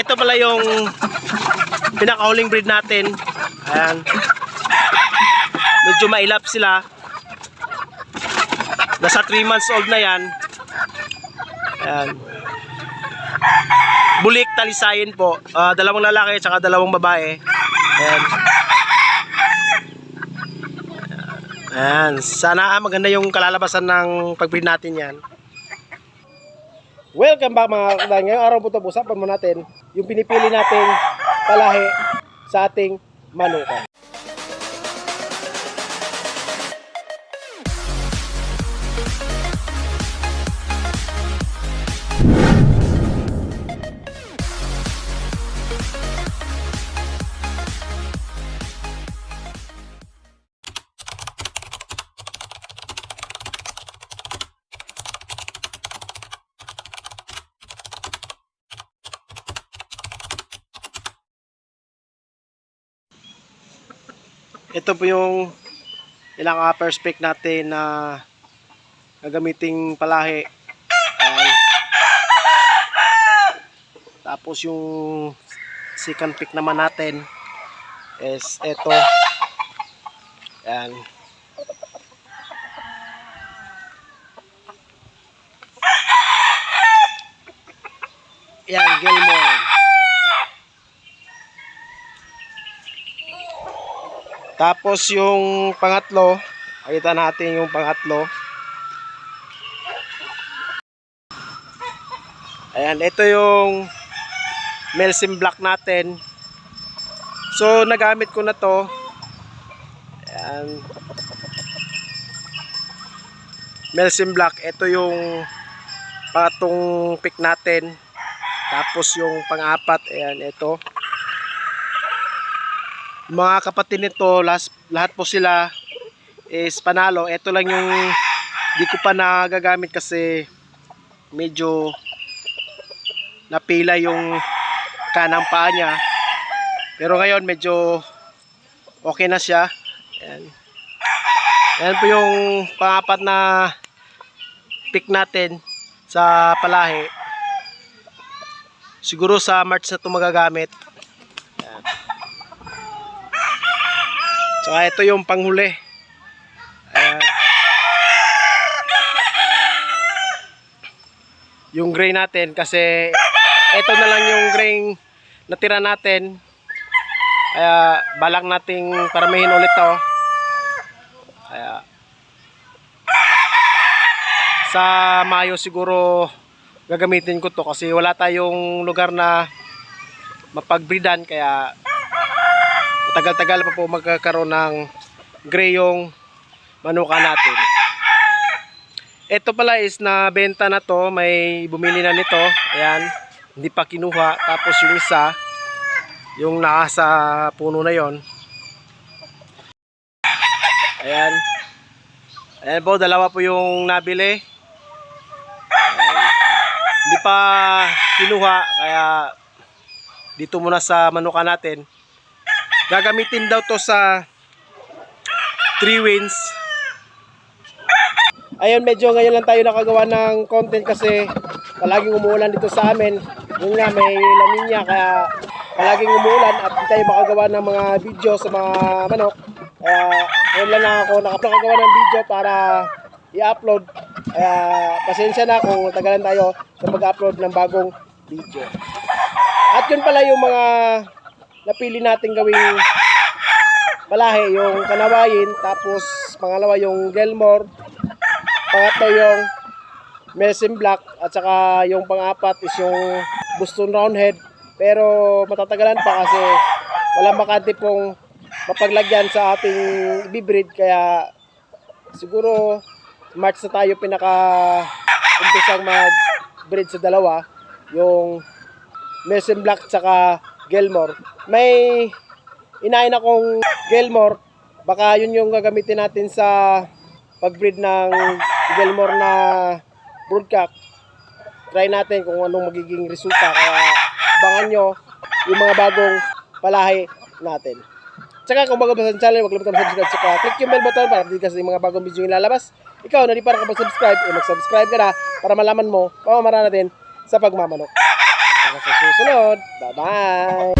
ito pala yung pinakahuling breed natin. Ayan. Medyo mailap sila. Nasa 3 months old na yan. Ayan. Bulik talisayin po. Ah, dalawang lalaki at saka dalawang babae. Ayan. Ayan. Sana ah, maganda yung kalalabasan ng pagbreed natin yan. Welcome back mga kadang. Ngayong araw po ito, usapan mo natin yung pinipili nating palahi sa ating manukan. Ito po yung ilang upper spec natin na gagamiting palahi. Ayan. Tapos yung second pick naman natin is ito. Ayan. Yan, Gilmore. Tapos yung pangatlo, nakita natin yung pangatlo. Ayan, ito yung Melsim Black natin. So, nagamit ko na to. Ayan. Melsim Black, ito yung pangatong pick natin. Tapos yung pang-apat, ayan, ito mga kapatid nito, last, lahat po sila is panalo. Ito lang yung di ko pa nagagamit kasi medyo napila yung kanang paa niya. Pero ngayon medyo okay na siya. Ayan. Ayan po yung pangapat na pick natin sa palahi. Siguro sa March na ito magagamit. Saka ito yung panghuli. Ayan. Yung gray natin kasi ito na lang yung gray natira natin. Kaya balak nating paramihin ulit to. Kaya sa Mayo siguro gagamitin ko to kasi wala tayong lugar na mapagbreedan kaya tagal-tagal pa po magkakaroon ng gray yung manuka natin. Ito pala is na benta na to, may bumili na nito. Ayan, hindi pa kinuha. Tapos yung isa, yung nasa puno na yon. Ayan. Ayan po, dalawa po yung nabili. Ayan. Hindi pa kinuha, kaya dito muna sa manuka natin gagamitin daw to sa three wins. Ayun medyo ngayon lang tayo nakagawa ng content kasi palaging umuulan dito sa amin. Yun nga may laminya kaya palaging umuulan at hindi tayo makagawa ng mga video sa mga manok. Kaya ngayon lang ako nakagawa ng video para i-upload. Kaya pasensya na kung tagalan tayo sa mag-upload ng bagong video. At yun pala yung mga napili natin gawing palahi yung kanawayin tapos pangalawa yung Gelmore pangatlo yung Mesim Black at saka yung pangapat is yung Boston Roundhead pero matatagalan pa kasi walang makante pong mapaglagyan sa ating ibibreed kaya siguro March na tayo pinaka umpisang mag breed sa dalawa yung Mesim Black at saka Gelmore. May inain akong Gelmore. Baka yun yung gagamitin natin sa pagbreed ng Gelmore na broodcock. Try natin kung anong magiging resulta. Kaya abangan nyo yung mga bagong palahi natin. Tsaka kung bago pa sa channel, huwag kalimutan mag-subscribe. Tsaka click yung bell button para hindi kasi yung mga bagong video yung ilalabas. Ikaw na di para kapag subscribe, eh mag-subscribe ka na para malaman mo pamamara natin sa pagmamanok. Hanggang sa susunod. Bye-bye!